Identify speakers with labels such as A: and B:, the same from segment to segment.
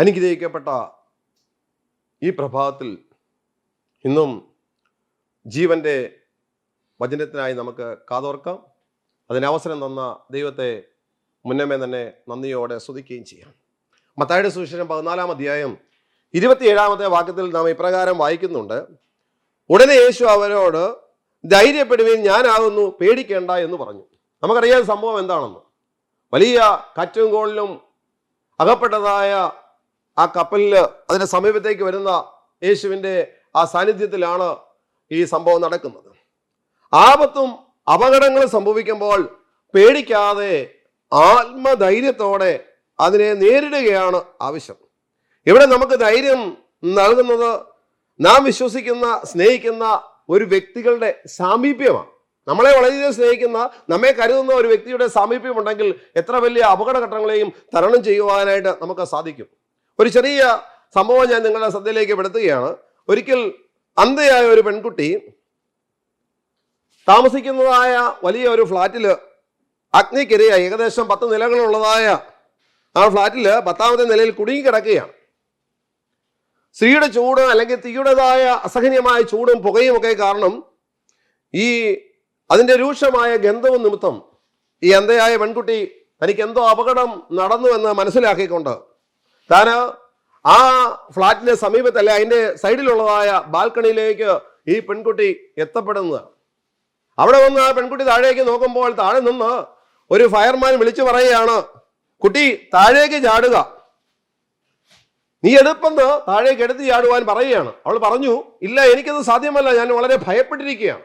A: അനുഗ്രഹിക്കപ്പെട്ട ഈ പ്രഭാതത്തിൽ ഇന്നും ജീവന്റെ വചനത്തിനായി നമുക്ക് കാതോർക്കാം. അതിനവസരം തന്ന ദൈവത്തെ മുന്നമേ തന്നെ നന്ദിയോടെ സ്തുതിക്കുകയും ചെയ്യാം. മത്തായുടെ സുവിശേഷം പതിനാലാം അധ്യായം ഇരുപത്തിയേഴാമത്തെ വാക്യത്തിൽ നാം ഇപ്രകാരം വായിക്കുന്നുണ്ട്. ഉടനെ യേശു അവരോട് ധൈര്യപ്പെടുവീൻ ഞാനാകുന്നു പേടിക്കേണ്ട എന്ന് പറഞ്ഞു. നമുക്കറിയാം സംഭവം എന്താണെന്ന്. വലിയ കാറ്റും കോളിലും അകപ്പെട്ടതായ ആ കപ്പലിൽ അതിന് സമീപത്തേക്ക് വരുന്ന യേശുവിന്റെ ആ സാന്നിധ്യത്തിലാണ് ഈ സംഭവം നടക്കുന്നത്. ആപത്തും അപകടങ്ങളും സംഭവിക്കുമ്പോൾ പേടിക്കാതെ ആത്മധൈര്യത്തോടെ അതിനെ നേരിടുകയാണ് ആവശ്യം. ഇവിടെ നമുക്ക് ധൈര്യം നൽകുന്നത് നാം വിശ്വസിക്കുന്ന സ്നേഹിക്കുന്ന ഒരു വ്യക്തികളുടെ സാമീപ്യമാണ്. നമ്മളെ വളരെയധികം സ്നേഹിക്കുന്ന നമ്മെ കരുതുന്ന ഒരു വ്യക്തിയുടെ സാമീപ്യം ഉണ്ടെങ്കിൽ എത്ര വലിയ അപകടഘട്ടങ്ങളെയും തരണം ചെയ്യുവാനായിട്ട് നമുക്ക് സാധിക്കും. ഒരു ചെറിയ സംഭവം ഞാൻ നിങ്ങളുടെ ശ്രദ്ധയിലേക്ക് പെടുത്തുകയാണ്. ഒരിക്കൽ അന്ധയായ ഒരു പെൺകുട്ടി താമസിക്കുന്നതായ വലിയ ഒരു ഫ്ലാറ്റിൽ അഗ്നിക്കിരയായി ഏകദേശം പത്ത് നിലകളുള്ളതായ ആ ഫ്ലാറ്റിൽ പത്താമത്തെ നിലയിൽ കുടുങ്ങി കിടക്കുകയാണ്. സ്ത്രീയുടെ ചൂട് അല്ലെങ്കിൽ തീയുടേതായ അസഹനീയമായ ചൂടും പുകയും ഒക്കെ കാരണം ഈ അതിന്റെ രൂക്ഷമായ ഗന്ധവും നിമിത്തം ഈ അന്ധയായ പെൺകുട്ടി തനിക്ക് എന്തോ അപകടം നടന്നു എന്ന് മനസ്സിലാക്കിക്കൊണ്ട് താൻ ആ ഫ്ലാറ്റിന്റെ സമീപത്തല്ല അതിന്റെ സൈഡിലുള്ളതായ ബാൽക്കണിയിലേക്ക് ഈ പെൺകുട്ടി എത്തപ്പെടുന്നത്. അവിടെ വന്ന് ആ പെൺകുട്ടി താഴേക്ക് നോക്കുമ്പോൾ താഴെ നിന്ന് ഒരു ഫയർമാൻ വിളിച്ചു പറയുകയാണ് കുട്ടി താഴേക്ക് ചാടുക. നീ എടുപ്പെന്ന് താഴേക്ക് എടുത്ത് ചാടുവാൻ പറയുകയാണ്. അവൾ പറഞ്ഞു ഇല്ല എനിക്കത് സാധ്യമല്ല. ഞാൻ വളരെ ഭയപ്പെട്ടിരിക്കുകയാണ്.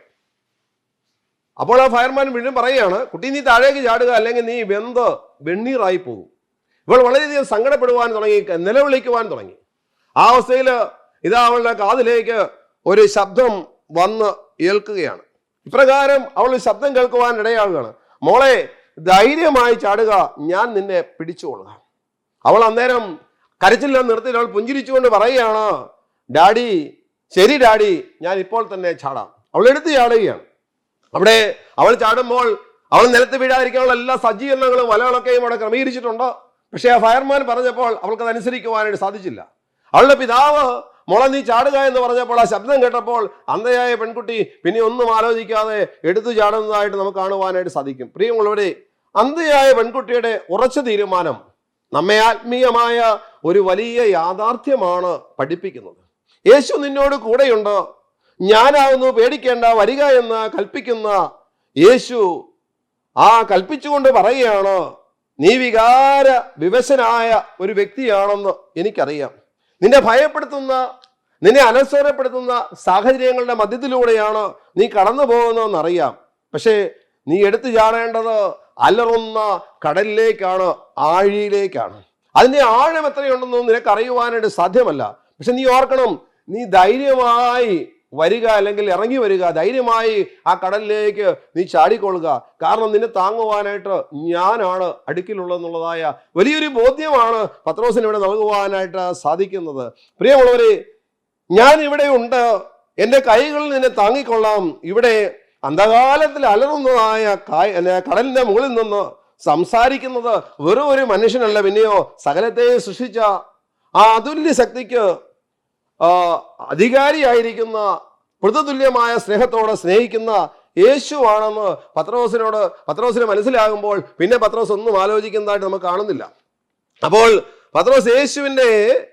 A: അപ്പോൾ ആ ഫയർമാൻ വീണ്ടും പറയുകയാണ് കുട്ടി നീ താഴേക്ക് ചാടുക അല്ലെങ്കിൽ നീ വെന്ത് വെണ്ണീറായി പോകും. ഇവൾ വളരെയധികം സങ്കടപ്പെടുവാൻ തുടങ്ങി നിലവിളിക്കുവാൻ തുടങ്ങി. ആ അവസ്ഥയിൽ ഇതാ അവളുടെ കാതിലേക്ക് ഒരു ശബ്ദം വന്ന് ഏൽക്കുകയാണ്. ഇപ്രകാരം അവൾ ശബ്ദം കേൾക്കുവാൻ ഇടയാകുകയാണ്. മോളെ ധൈര്യമായി ചാടുക ഞാൻ നിന്നെ പിടിച്ചുകൊള്ളുക. അവൾ അന്നേരം കരച്ചില്ല നിർത്തി അവൾ പുഞ്ചിരിച്ചുകൊണ്ട് പറയുകയാണ് ഡാഡി ശരി ഡാഡി ഞാൻ ഇപ്പോൾ തന്നെ ചാടാം. അവൾ എടുത്ത് ചാടുകയാണ്. അവിടെ അവൾ ചാടുമ്പോൾ അവൾ നിലത്ത് വീഴാതിരിക്കാനുള്ള എല്ലാ സജ്ജീകരണങ്ങളും വലകളൊക്കെയും അവിടെ ക്രമീകരിച്ചിട്ടുണ്ട്. പക്ഷേ ആ ഫയർമാൻ പറഞ്ഞപ്പോൾ അവൾക്ക് അനുസരിക്കുവാനായിട്ട് സാധിച്ചില്ല. അവളുടെ പിതാവ് മുള നീ ചാടുക എന്ന് പറഞ്ഞപ്പോൾ ആ ശബ്ദം കേട്ടപ്പോൾ അന്ധയായ പെൺകുട്ടി പിന്നെ ഒന്നും ആലോചിക്കാതെ എടുത്തു ചാടുന്നതായിട്ട് നമുക്ക് കാണുവാനായിട്ട് സാധിക്കും. പ്രിയമുള്ളവരെ അന്ധയായ പെൺകുട്ടിയുടെ ഉറച്ച തീരുമാനം നമ്മെ ആത്മീയമായ ഒരു വലിയ യാഥാർത്ഥ്യമാണ് പഠിപ്പിക്കുന്നത്. യേശു നിന്നോട് കൂടെയുണ്ട്. ഞാനാവുന്നു പേടിക്കേണ്ട വരിക എന്ന് കൽപ്പിക്കുന്ന യേശു ആ കൽപ്പിച്ചുകൊണ്ട് പറയുകയാണ്. നീ വികാര വിവശനായ ഒരു വ്യക്തിയാണെന്ന് എനിക്കറിയാം. നിന്നെ ഭയപ്പെടുത്തുന്ന നിന്നെ അനസ്വരപ്പെടുത്തുന്ന സാഹചര്യങ്ങളുടെ മധ്യത്തിലൂടെയാണ് നീ കടന്നു പോകുന്നതെന്നറിയാം പക്ഷേ നീ എടുത്തു ചാടേണ്ടത് അലറുന്ന കടലിലേക്കാണ് ആഴിയിലേക്കാണ്. അതിന്റെ ആഴം എത്രയുണ്ടെന്ന് നിനക്ക് അറിയുവാനായിട്ട് സാധ്യമല്ല. പക്ഷെ നീ ഓർക്കണം നീ ധൈര്യമായി വരിക അല്ലെങ്കിൽ ഇറങ്ങി വരിക ധൈര്യമായി ആ കടലിലേക്ക് നീ ചാടിക്കൊള്ളുക. കാരണം നിന്നെ താങ്ങുവാനായിട്ട് ഞാനാണ് അടുക്കിലുള്ളതെന്നുള്ളതായ വലിയൊരു ബോധ്യമാണ് പത്രോസിന് ഇവിടെ നൽകുവാനായിട്ട് സാധിക്കുന്നത്. പ്രിയമുള്ളവരെ ഞാൻ ഇവിടെ ഉണ്ട്. എന്റെ കൈകളിൽ നിന്നെ താങ്ങിക്കൊള്ളാം. ഇവിടെ അന്ധകാലത്തിൽ അലറുന്നതായ കടലിന്റെ മുകളിൽ നിന്ന് സംസാരിക്കുന്നത് വെറും ഒരു മനുഷ്യനല്ല. പിന്നെയോ സകലത്തെ സൃഷ്ടിച്ച ആ അതുല്യ ശക്തിക്ക് അധികാരിയായിരിക്കുന്ന മൃതതുല്യമായ സ്നേഹത്തോടെ സ്നേഹിക്കുന്ന യേശുവാണെന്ന് പത്രോസിനോട് പത്രോസിന് മനസ്സിലാകുമ്പോൾ പിന്നെ പത്രോസ് ഒന്നും ആലോചിക്കുന്നതായിട്ട് നമുക്ക് കാണുന്നില്ല. അപ്പോൾ പത്രോസ് യേശുവിന്റെ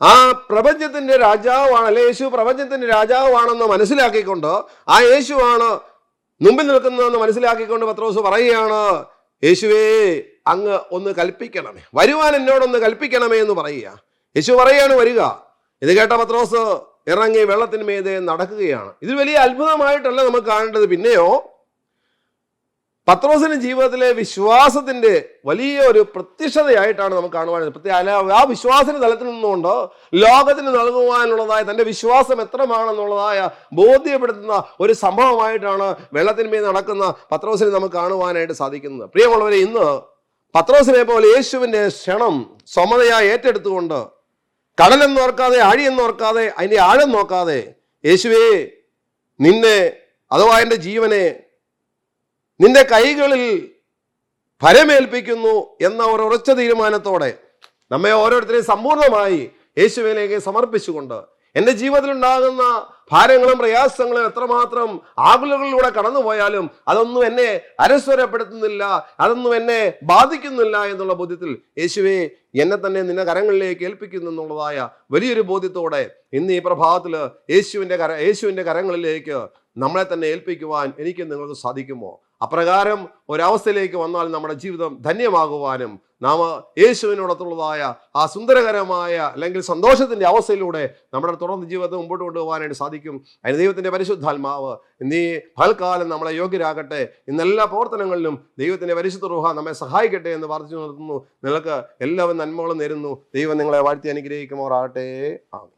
A: ആ പ്രപഞ്ചത്തിന്റെ രാജാവാണ് അല്ലെ യേശു പ്രപഞ്ചത്തിന്റെ രാജാവാണെന്ന് മനസ്സിലാക്കിക്കൊണ്ട് ആ യേശുവാണ് മുമ്പിൽ നിൽക്കുന്നതെന്ന് മനസ്സിലാക്കിക്കൊണ്ട് പത്രോസ് പറയുകയാണ് യേശുവേ അങ്ങ് ഒന്ന് കൽപ്പിക്കണമേ വരുവാൻ എന്നോടൊന്ന് കൽപ്പിക്കണമേ എന്ന് പറയുക. യേശു പറയാണ് വരിക. ഇത് കേട്ട പത്രോസ് ഇറങ്ങി വെള്ളത്തിന്മീതെ നടക്കുകയാണ്. ഇത് വലിയ അത്ഭുതമായിട്ടല്ല നമുക്ക് കാണേണ്ടത്. പിന്നെയോ പത്രോസിന്റെ ജീവിതത്തിലെ വിശ്വാസത്തിന്റെ വലിയ ഒരു പ്രത്യക്ഷതയായിട്ടാണ് നമുക്ക് കാണുവാൻ പ്രത്യേക ആ വിശ്വാസത്തിന്റെ തലത്തിൽ നിന്നുകൊണ്ട് ലോകത്തിന് നൽകുവാനുള്ളതായ തന്റെ വിശ്വാസം എത്രമാണെന്നുള്ളതായ ബോധ്യപ്പെടുത്തുന്ന ഒരു സംഭവമായിട്ടാണ് വെള്ളത്തിന്മേൽ നടക്കുന്ന പത്രോസിനെ നമുക്ക് കാണുവാനായിട്ട് സാധിക്കുന്നത്. പ്രിയമുള്ളവരെ ഇന്ന് പത്രോസിനെ പോലെ യേശുവിന്റെ ക്ഷണം സ്വമതയായി ഏറ്റെടുത്തുകൊണ്ട് കടലെന്ന് ഓർക്കാതെ ആഴിയെന്ന് ഓർക്കാതെ അതിന്റെ ആഴം നോക്കാതെ യേശുവേ നിന്നെ അഥവാ എന്റെ ജീവനെ നിന്റെ കൈകളിൽ ഫലമേൽപ്പിക്കുന്നു എന്ന ഒരു ഉറച്ച തീരുമാനത്തോടെ നമ്മെ ഓരോരുത്തരെയും സമ്പൂർണമായി യേശുവിലേക്ക് സമർപ്പിച്ചുകൊണ്ട് എന്റെ ജീവിതത്തിലുണ്ടാകുന്ന ഭാരങ്ങളും പ്രയാസങ്ങളും എത്രമാത്രം ആകുലകളിലൂടെ കടന്നു പോയാലും അതൊന്നും എന്നെ അരസ്വരപ്പെടുത്തുന്നില്ല അതൊന്നും എന്നെ ബാധിക്കുന്നില്ല എന്നുള്ള ബോധ്യത്തിൽ യേശുവെ എന്നെ തന്നെ നിന്റെ കരങ്ങളിലേക്ക് ഏൽപ്പിക്കുന്നു എന്നുള്ളതായ വലിയൊരു ബോധ്യത്തോടെ ഇന്ന് ഈ പ്രഭാതത്തിൽ യേശുവിന്റെ കര യേശുവിന്റെ കരങ്ങളിലേക്ക് നമ്മളെ തന്നെ ഏൽപ്പിക്കുവാൻ എനിക്ക് നിങ്ങൾക്ക് സാധിക്കുമോ? അപ്രകാരം ഒരവസ്ഥയിലേക്ക് വന്നാൽ നമ്മുടെ ജീവിതം ധന്യമാകുവാനും നാം യേശുവിനോടത്തുള്ളതായ ആ സുന്ദരകരമായ അല്ലെങ്കിൽ സന്തോഷത്തിന്റെ അവസ്ഥയിലൂടെ നമ്മുടെ തുടർന്ന് ജീവിതത്തെ മുമ്പോട്ട് കൊണ്ടുപോകാനായിട്ട് സാധിക്കും. അതിന് ദൈവത്തിന്റെ പരിശുദ്ധാത്മാവ് നീ ഫൽക്കാലം നമ്മളെ യോഗ്യരാകട്ടെ. ഇന്നെല്ലാ പ്രവർത്തനങ്ങളിലും ദൈവത്തിന്റെ പരിശുദ്ധ റുഹ നമ്മെ സഹായിക്കട്ടെ എന്ന് പ്രാർത്ഥിച്ചു നിർത്തുന്നു. നിങ്ങൾക്ക് എല്ലാവരും നന്മകളും നേരുന്നു. ദൈവം നിങ്ങളെ വാഴ്ത്തി അനുഗ്രഹിക്കുമാറാകട്ടെ. ആ